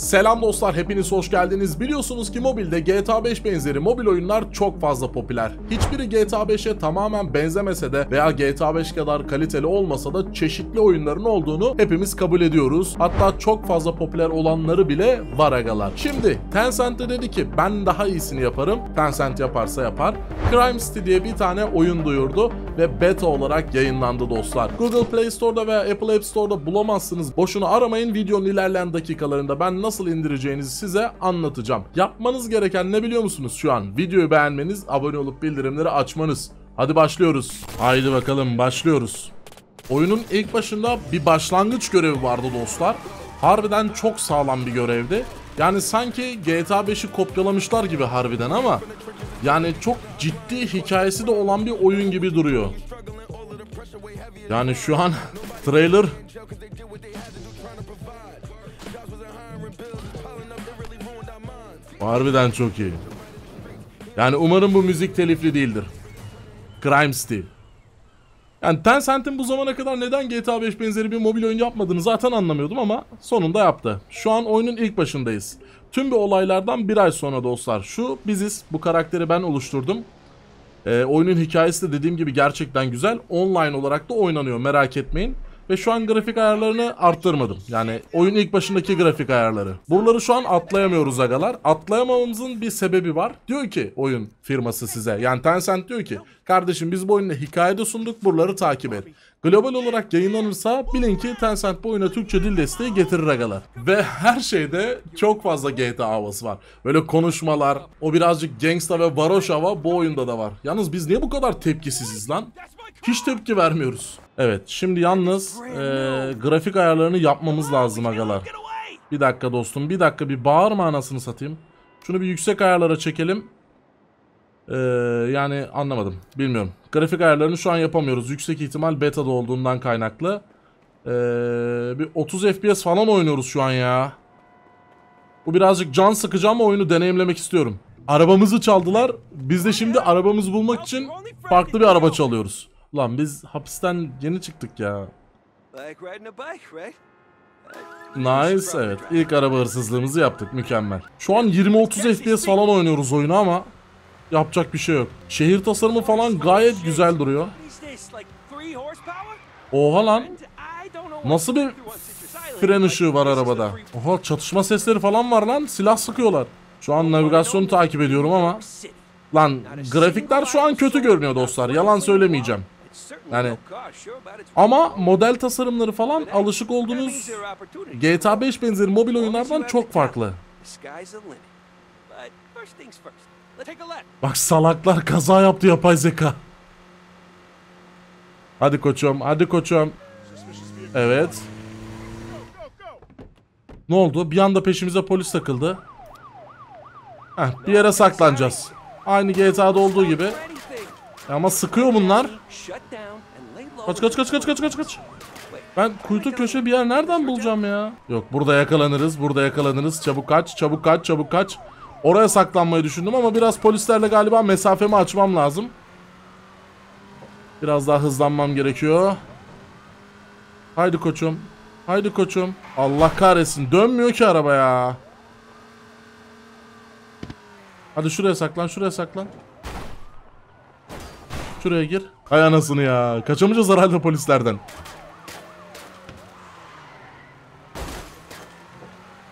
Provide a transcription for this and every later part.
Selam dostlar, hepiniz hoş geldiniz. Biliyorsunuz ki mobilde GTA 5 benzeri mobil oyunlar çok fazla popüler. Hiçbiri GTA 5'e tamamen benzemese de veya GTA 5 kadar kaliteli olmasa da çeşitli oyunların olduğunu hepimiz kabul ediyoruz. Hatta çok fazla popüler olanları bile var agalar. Şimdi Tencent de dedi ki ben daha iyisini yaparım. Tencent yaparsa yapar. Crime City diye bir tane oyun duyurdu ve beta olarak yayınlandı dostlar. Google Play Store'da veya Apple App Store'da bulamazsınız. Boşuna aramayın videonun ilerleyen dakikalarında ben nasıl indireceğinizi size anlatacağım. Yapmanız gereken ne biliyor musunuz şu an? Videoyu beğenmeniz, abone olup bildirimleri açmanız. Hadi başlıyoruz. Haydi bakalım başlıyoruz. Oyunun ilk başında bir başlangıç görevi vardı dostlar. Harbiden çok sağlam bir görevdi. Yani sanki GTA 5'i kopyalamışlar gibi harbiden ama yani çok ciddi hikayesi de olan bir oyun gibi duruyor. Yani şu an trailer Harbiden çok iyi. Yani umarım bu müzik telifli değildir. Crime City. Yani Tencent'in bu zamana kadar neden GTA 5 benzeri bir mobil oyun yapmadığını zaten anlamıyordum ama sonunda yaptı. Şu an oyunun ilk başındayız. Tüm bir olaylardan bir ay sonra dostlar. Şu biziz. Bu karakteri ben oluşturdum. Ee, oyunun hikayesi de dediğim gibi gerçekten güzel. Online olarak da oynanıyor merak etmeyin. Ve şu an grafik ayarlarını arttırmadım. Yani oyun ilk başındaki grafik ayarları. Buraları şu an atlayamıyoruz agalar. Atlayamamamızın bir sebebi var. Diyor ki oyun firması size. Yani Tencent diyor ki kardeşim biz bu oyunu hikayede sunduk buraları takip et. Global olarak yayınlanırsa bilin ki Tencent bu oyuna Türkçe dil desteği getirir agalar. Ve her şeyde çok fazla GTA havası var. Böyle konuşmalar, o birazcık gangsta ve varoş hava bu oyunda da var. Yalnız biz niye bu kadar tepkisiziz lan? Hiç tepki vermiyoruz. Evet şimdi yalnız eee, grafik ayarlarını yapmamız lazım agalar. Bir dakika dostum bir dakika bir bağırma anasını satayım. Şunu bir yüksek ayarlara çekelim. Ee, yani anlamadım. Bilmiyorum. Grafik ayarlarını şu an yapamıyoruz. Yüksek ihtimal beta'da olduğundan kaynaklı. Ee, bir 30 FPS falan oynuyoruz şu an ya. Bu birazcık can sıkıcı ama oyunu deneyimlemek istiyorum. Arabamızı çaldılar. Biz de şimdi arabamızı bulmak için farklı bir araba çalıyoruz. Ulan biz hapisten yeni çıktık ya. Nice evet. İlk araba hırsızlığımızı yaptık. Mükemmel. Şu an 20-30 FPS falan oynuyoruz oyunu ama yapacak bir şey yok. Şehir tasarımı falan gayet güzel duruyor. Oha lan. Nasıl bir fren ışığı var arabada. Oha çatışma sesleri falan var lan. Silah sıkıyorlar. Şu an navigasyonu takip ediyorum ama. Lan grafikler şu an kötü görünüyor dostlar. Yalan söylemeyeceğim. Yani- Ama model tasarımları falan alışık olduğunuz GTA 5 benzeri mobil oyunlardan çok farklı. Bak salaklar kaza yaptı yapay zeka. Hadi koçum, hadi koçum. Evet. Ne oldu? Bir anda peşimize polis takıldı. Heh, bir yere saklanacağız. Aynı GTA'da olduğu gibi. Ama sıkıyor bunlar. Kaç kaç kaç kaç kaç kaç kaç. Ben kuytu köşe bir yer nereden bulacağım ya? Yok burada yakalanırız, burada yakalanırız. Çabuk kaç, çabuk kaç, çabuk kaç. Oraya saklanmayı düşündüm ama biraz polislerle galiba mesafemi açmam lazım. Biraz daha hızlanmam gerekiyor. Haydi koçum. Haydi koçum. Allah kahretsin. Dönmüyor ki araba ya. Hadi şuraya saklan, şuraya saklan. Şuraya gir. Hay anasını ya. Kaçamayacağız herhalde polislerden.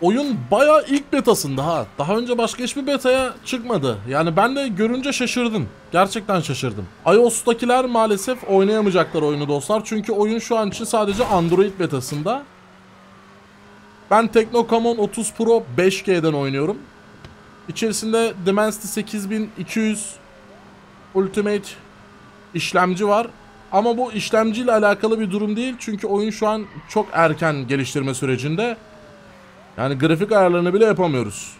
Oyun baya ilk betasında ha. Daha önce başka hiçbir betaya çıkmadı. Yani ben de görünce şaşırdım. Gerçekten şaşırdım. iOS'takiler maalesef oynayamayacaklar oyunu dostlar. Çünkü oyun şu an için sadece Android betasında. Ben Tecno-Camon 30 Pro 5G'den oynuyorum. İçerisinde Dimensity 8200 Ultimate işlemci var. Ama bu işlemciyle alakalı bir durum değil. Çünkü oyun şu an çok erken geliştirme sürecinde. Yani grafik ayarlarını bile yapamıyoruz.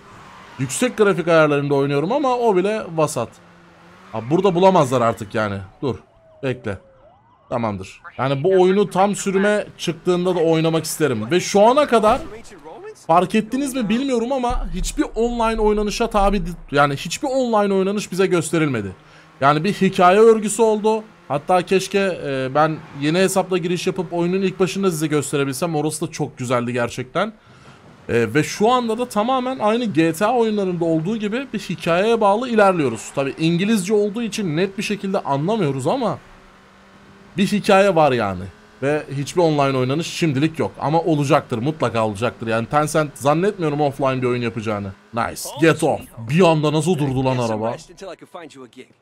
Yüksek grafik ayarlarında oynuyorum ama o bile vasat. Ha, burada bulamazlar artık yani. Dur. Bekle. Tamamdır. Yani bu oyunu tam sürüme çıktığında da oynamak isterim. Ve şu ana kadar? Fark ettiniz mi bilmiyorum ama hiçbir online oynanışa tabi yani hiçbir online oynanış bize gösterilmedi. Yani bir hikaye örgüsü oldu. Hatta keşke e, ben yeni hesapla giriş yapıp oyunun ilk başında size gösterebilsem. Orası da çok güzeldi gerçekten. Ee, ve şu anda da tamamen aynı GTA oyunlarında olduğu gibi bir hikayeye bağlı ilerliyoruz. Tabi İngilizce olduğu için net bir şekilde anlamıyoruz ama bir hikaye var yani. Ve hiçbir online oynanış şimdilik yok. Ama olacaktır mutlaka olacaktır. Yani Tencent zannetmiyorum offline bir oyun yapacağını. Nice. Get off. Bir anda nasıl durdu lan araba?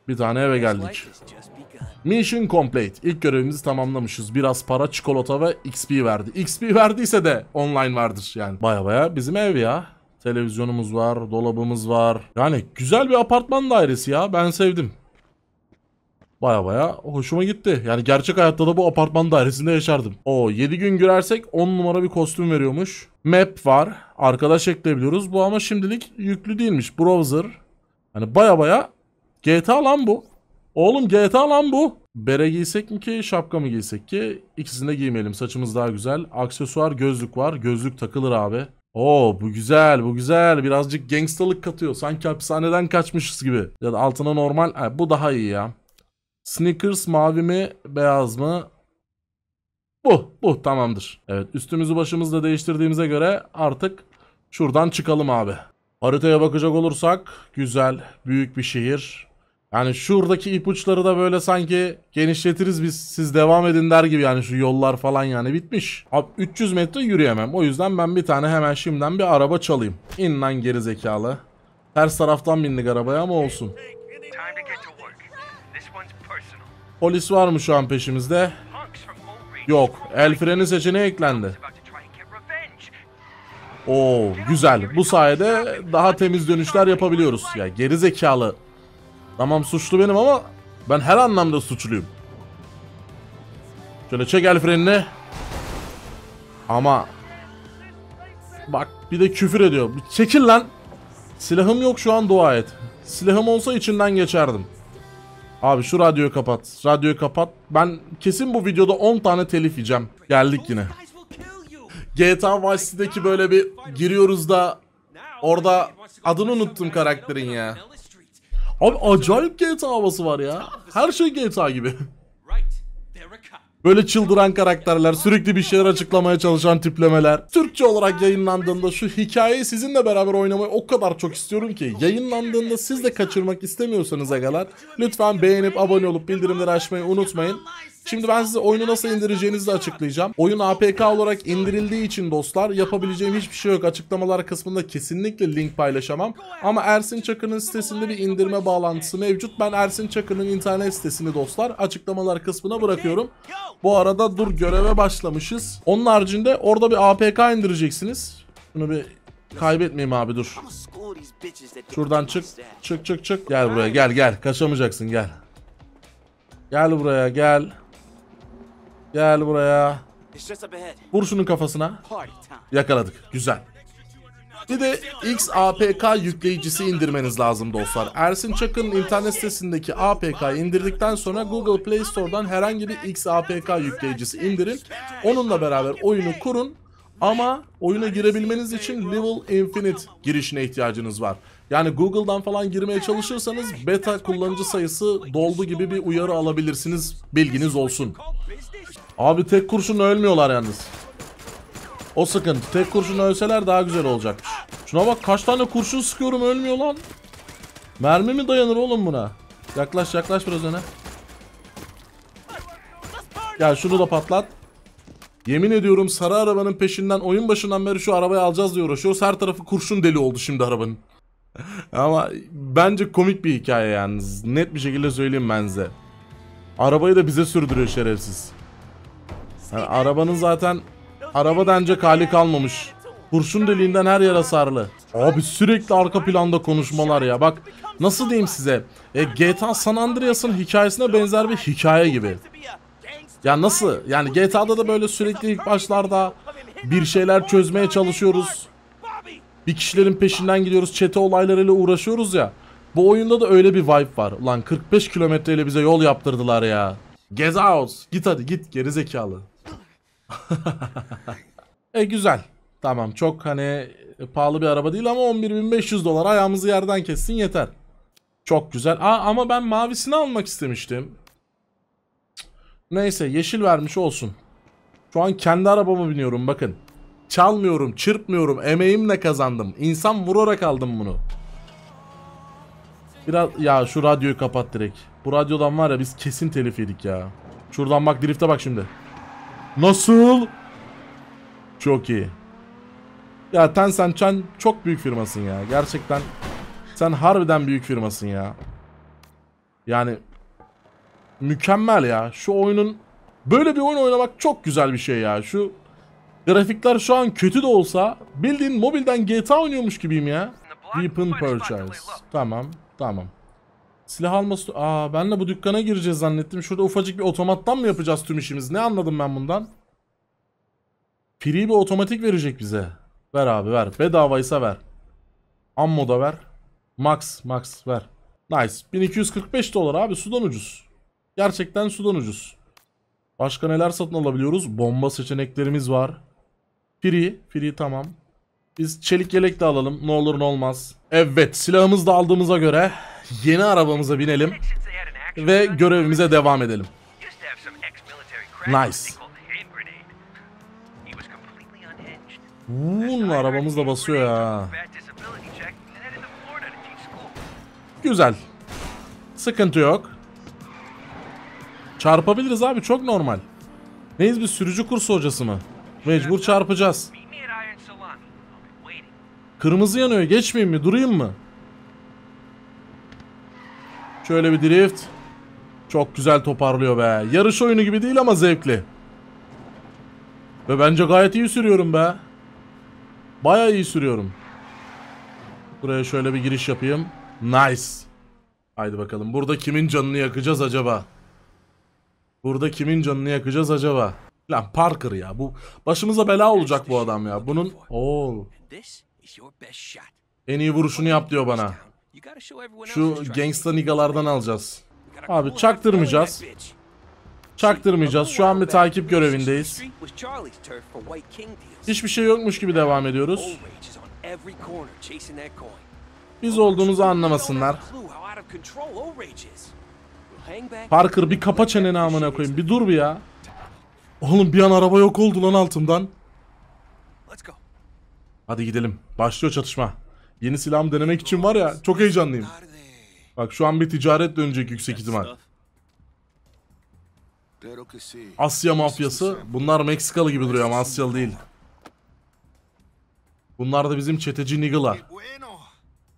Bir tane eve geldik. Mission complete. İlk görevimizi tamamlamışız. Biraz para, çikolata ve XP verdi. XP verdiyse de online vardır yani. Baya baya bizim ev ya. Televizyonumuz var, dolabımız var. Yani güzel bir apartman dairesi ya. Ben sevdim. Baya baya hoşuma gitti. Yani gerçek hayatta da bu apartman dairesinde yaşardım. O 7 gün girersek 10 numara bir kostüm veriyormuş. Map var. Arkadaş ekleyebiliyoruz. Bu ama şimdilik yüklü değilmiş. Browser. Hani baya baya GTA lan bu. Oğlum GTA lan bu. Bere giysek mi ki şapka mı giysek ki? İkisini de giymeyelim. Saçımız daha güzel. Aksesuar gözlük var. Gözlük takılır abi. Oo bu güzel bu güzel. Birazcık gangstalık katıyor. Sanki hapishaneden kaçmışız gibi. Ya da altına normal. Ha, bu daha iyi ya. Sneakers mavi mi beyaz mı? Bu bu tamamdır. Evet üstümüzü başımızı da değiştirdiğimize göre artık şuradan çıkalım abi. Haritaya bakacak olursak güzel büyük bir şehir. Yani şuradaki ipuçları da böyle sanki genişletiriz biz siz devam edin der gibi yani şu yollar falan yani bitmiş. Abi 300 metre yürüyemem o yüzden ben bir tane hemen şimdiden bir araba çalayım. İn lan geri zekalı. Ters taraftan bindik arabaya ama olsun. Polis var mı şu an peşimizde? Yok. El freni seçeneği eklendi. Oo güzel. Bu sayede daha temiz dönüşler yapabiliyoruz. Ya geri zekalı. Tamam suçlu benim ama ben her anlamda suçluyum. Şöyle çek el frenini. Ama bak bir de küfür ediyor. Çekil lan. Silahım yok şu an dua et. Silahım olsa içinden geçerdim. Abi şu radyoyu kapat. Radyoyu kapat. Ben kesin bu videoda 10 tane telif yiyeceğim. Geldik yine. GTA Vice City'deki böyle bir giriyoruz da orada adını unuttum karakterin ya. Abi acayip GTA havası var ya. Her şey GTA gibi. Böyle çıldıran karakterler, sürekli bir şeyler açıklamaya çalışan tiplemeler. Türkçe olarak yayınlandığında şu hikayeyi sizinle beraber oynamayı o kadar çok istiyorum ki. Yayınlandığında siz de kaçırmak istemiyorsanız agalar lütfen beğenip abone olup bildirimleri açmayı unutmayın. Şimdi ben size oyunu nasıl indireceğinizi de açıklayacağım. Oyun APK olarak indirildiği için dostlar yapabileceğim hiçbir şey yok. Açıklamalar kısmında kesinlikle link paylaşamam. Ama Ersin Çakır'ın sitesinde bir indirme bağlantısı mevcut. Ben Ersin Çakır'ın internet sitesini dostlar açıklamalar kısmına bırakıyorum. Bu arada dur göreve başlamışız. Onun haricinde orada bir APK indireceksiniz. Bunu bir kaybetmeyeyim abi dur. Şuradan çık. Çık çık çık. Gel buraya gel gel. Kaçamayacaksın gel. Gel buraya gel. Gel buraya. Vur şunun kafasına. Yakaladık. Güzel. Bir de XAPK yükleyicisi indirmeniz lazım dostlar. Ersin Çakır'ın internet sitesindeki APK indirdikten sonra Google Play Store'dan herhangi bir XAPK yükleyicisi indirin. Onunla beraber oyunu kurun. Ama oyuna girebilmeniz için Level Infinite girişine ihtiyacınız var. Yani Google'dan falan girmeye çalışırsanız beta kullanıcı sayısı doldu gibi bir uyarı alabilirsiniz. Bilginiz olsun. Abi tek kurşunla ölmüyorlar yalnız. O sıkıntı. Tek kurşun ölseler daha güzel olacakmış. Şuna bak kaç tane kurşun sıkıyorum ölmüyor lan. Mermi mi dayanır oğlum buna? Yaklaş yaklaş biraz öne. Gel şunu da patlat. Yemin ediyorum sarı arabanın peşinden oyun başından beri şu arabayı alacağız diye uğraşıyoruz. Her tarafı kurşun deli oldu şimdi arabanın. Ama bence komik bir hikaye yalnız. Net bir şekilde söyleyeyim ben size. Arabayı da bize sürdürüyor şerefsiz. Yani arabanın zaten araba denecek hali kalmamış. Kurşun deliğinden her yer hasarlı. Abi sürekli arka planda konuşmalar ya. Bak nasıl diyeyim size. E, GTA San Andreas'ın hikayesine benzer bir hikaye gibi. Ya nasıl? Yani GTA'da da böyle sürekli ilk başlarda bir şeyler çözmeye çalışıyoruz. Bir kişilerin peşinden gidiyoruz. Çete olaylarıyla uğraşıyoruz ya. Bu oyunda da öyle bir vibe var. Ulan 45 kilometreyle bize yol yaptırdılar ya. Get out. Git hadi git geri zekalı. E güzel. Tamam çok hani pahalı bir araba değil ama 11.500 dolar ayağımızı yerden kessin yeter. Çok güzel. Aa, ama ben mavisini almak istemiştim. Neyse yeşil vermiş olsun. Şu an kendi arabama biniyorum bakın. Çalmıyorum, çırpmıyorum, emeğimle kazandım. İnsan vurarak aldım bunu. Biraz ya şu radyoyu kapat direkt. Bu radyodan var ya biz kesin telif yedik ya. Şuradan bak drifte bak şimdi. Nasıl? Çok iyi. Ya Tencent sen çok büyük firmasın ya. Gerçekten sen harbiden büyük firmasın ya. Yani mükemmel ya. Şu oyunun böyle bir oyun oynamak çok güzel bir şey ya. Şu grafikler şu an kötü de olsa bildiğin mobilden GTA oynuyormuş gibiyim ya. Weapon purchase. Tamam, tamam. Silah alması... Aa ben de bu dükkana gireceğiz zannettim. Şurada ufacık bir otomattan mı yapacağız tüm işimizi? Ne anladım ben bundan? Free bir otomatik verecek bize. Ver abi ver. Bedavaysa ver. Ammo da ver. Max, max ver. Nice. 1245 dolar abi sudan ucuz. Gerçekten sudan ucuz. Başka neler satın alabiliyoruz? Bomba seçeneklerimiz var. Free, free tamam. Biz çelik yelek de alalım. Ne olur ne olmaz. Evet, silahımızı da aldığımıza göre yeni arabamıza binelim ve görevimize devam edelim. Nice. Uuu arabamız da basıyor ya. Güzel. Sıkıntı yok. Çarpabiliriz abi çok normal. Neyiz biz sürücü kursu hocası mı? Mecbur çarpacağız. Kırmızı yanıyor geçmeyeyim mi durayım mı? Şöyle bir drift. Çok güzel toparlıyor be. Yarış oyunu gibi değil ama zevkli. Ve bence gayet iyi sürüyorum be. Baya iyi sürüyorum. Buraya şöyle bir giriş yapayım. Nice. Haydi bakalım. Burada kimin canını yakacağız acaba? Burada kimin canını yakacağız acaba? Lan Parker ya. Bu başımıza bela olacak bu adam ya. Bunun Oo, en iyi vuruşunu yap diyor bana. Şu gangsta nigalardan alacağız. Abi çaktırmayacağız. Çaktırmayacağız. Şu an bir takip görevindeyiz. Hiçbir şey yokmuş gibi devam ediyoruz. Biz olduğumuzu anlamasınlar. Parker bir kapa çeneni amına koyayım. Bir dur bir ya. Oğlum bir an araba yok oldu lan altımdan. Hadi gidelim. Başlıyor çatışma. Yeni silahımı denemek için var ya çok heyecanlıyım. Bak şu an bir ticaret dönecek yüksek ihtimal. Asya mafyası. Bunlar Meksikalı gibi duruyor ama Asyalı değil. Bunlar da bizim çeteci niggalar. Bueno,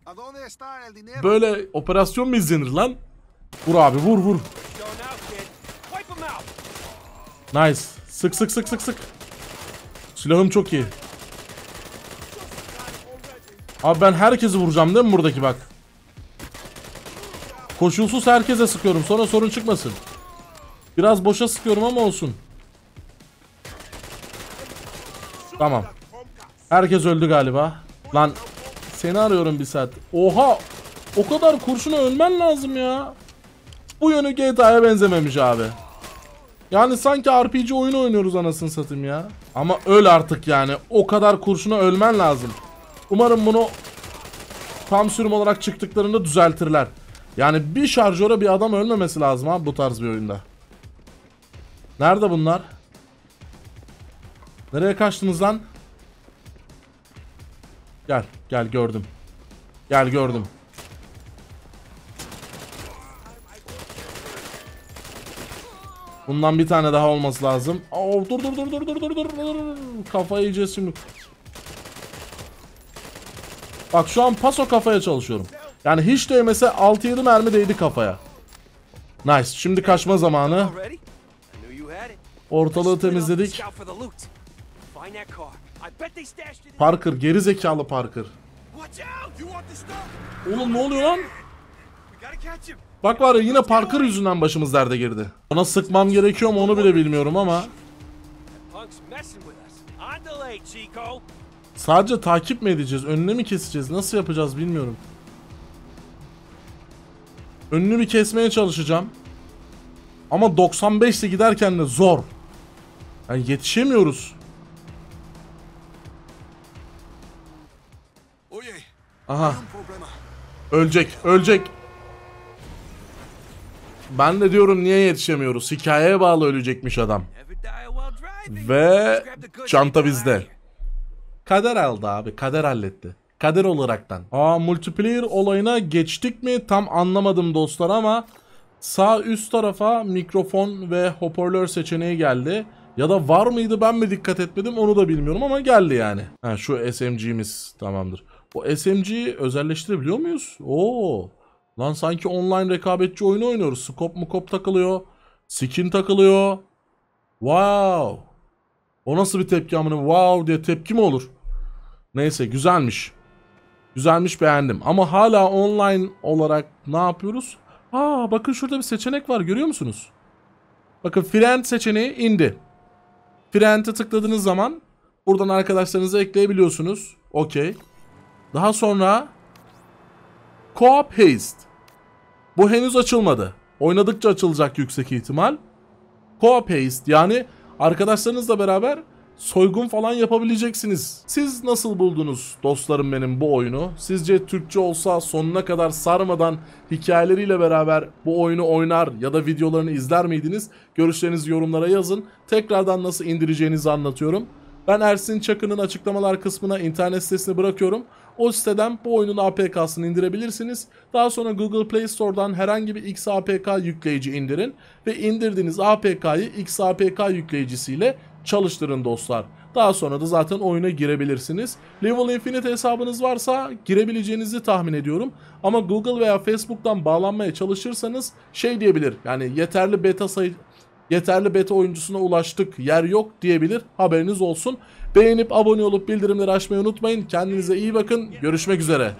¿a dónde está el dinero? Böyle operasyon mu izlenir lan? Vur abi vur vur. Nice. Sık sık sık sık sık. Silahım çok iyi. Abi ben herkesi vuracağım değil mi buradaki bak. Koşulsuz herkese sıkıyorum sonra sorun çıkmasın. Biraz boşa sıkıyorum ama olsun. Tamam. Herkes öldü galiba. Lan seni arıyorum bir saat. Oha! O kadar kurşuna ölmen lazım ya. Bu yönü GTA'ya benzememiş abi. Yani sanki RPG oyunu oynuyoruz anasını satayım ya. Ama öl artık yani. O kadar kurşuna ölmen lazım. Umarım bunu tam sürüm olarak çıktıklarında düzeltirler. Yani bir şarjöre bir adam ölmemesi lazım abi bu tarz bir oyunda. Nerede bunlar? Nereye kaçtınız lan? Gel, gel gördüm. Gel gördüm. Bundan bir tane daha olması lazım. Oo, dur dur dur dur dur dur dur. Kafayı yiyeceğiz şimdi. Bak şu an paso kafaya çalışıyorum. Yani hiç değmese 6-7 mermi değdi kafaya. Nice. Şimdi kaçma zamanı. Ortalığı temizledik. Parker geri zekalı Parker. Oğlum ne oluyor lan? Bak var ya yine Parker yüzünden başımız derde girdi. Ona sıkmam gerekiyor mu onu bile bilmiyorum ama. Sadece takip mi edeceğiz? Önüne mi keseceğiz? Nasıl yapacağız bilmiyorum. Önünü bir kesmeye çalışacağım. Ama 95 ile giderken de zor. Yani yetişemiyoruz. Aha ölecek ölecek. Ben de diyorum niye yetişemiyoruz? Hikayeye bağlı ölecekmiş adam. Ve çanta bizde. Kader aldı abi. Kader halletti. Kader olaraktan. Aa multiplayer olayına geçtik mi tam anlamadım dostlar ama sağ üst tarafa mikrofon ve hoparlör seçeneği geldi. Ya da var mıydı ben mi dikkat etmedim onu da bilmiyorum ama geldi yani. Ha şu SMG'miz tamamdır. O SMG'yi özelleştirebiliyor muyuz? Oo. Lan sanki online rekabetçi oyunu oynuyoruz. Scope mu kop takılıyor. Skin takılıyor. Wow. O nasıl bir tepki amına? Wow diye tepki mi olur? Neyse güzelmiş. Güzelmiş beğendim. Ama hala online olarak ne yapıyoruz? Aa bakın şurada bir seçenek var görüyor musunuz? Bakın friend seçeneği indi. Friend'e tıkladığınız zaman buradan arkadaşlarınızı ekleyebiliyorsunuz. Okey. Daha sonra Co-op Haste. Bu henüz açılmadı. Oynadıkça açılacak yüksek ihtimal. Co-op Haste yani arkadaşlarınızla beraber soygun falan yapabileceksiniz. Siz nasıl buldunuz dostlarım benim bu oyunu? Sizce Türkçe olsa sonuna kadar sarmadan hikayeleriyle beraber bu oyunu oynar ya da videolarını izler miydiniz? Görüşlerinizi yorumlara yazın. Tekrardan nasıl indireceğinizi anlatıyorum. Ben Ersin Çakı'nın açıklamalar kısmına internet sitesini bırakıyorum. O siteden bu oyunun APK'sını indirebilirsiniz. Daha sonra Google Play Store'dan herhangi bir XAPK yükleyici indirin ve indirdiğiniz APK'yı XAPK yükleyicisiyle çalıştırın dostlar. Daha sonra da zaten oyuna girebilirsiniz. Level Infinite hesabınız varsa girebileceğinizi tahmin ediyorum. Ama Google veya Facebook'tan bağlanmaya çalışırsanız şey diyebilir. Yani yeterli beta sayı yeterli beta oyuncusuna ulaştık yer yok diyebilir haberiniz olsun. Beğenip abone olup bildirimleri açmayı unutmayın. Kendinize iyi bakın. Görüşmek üzere.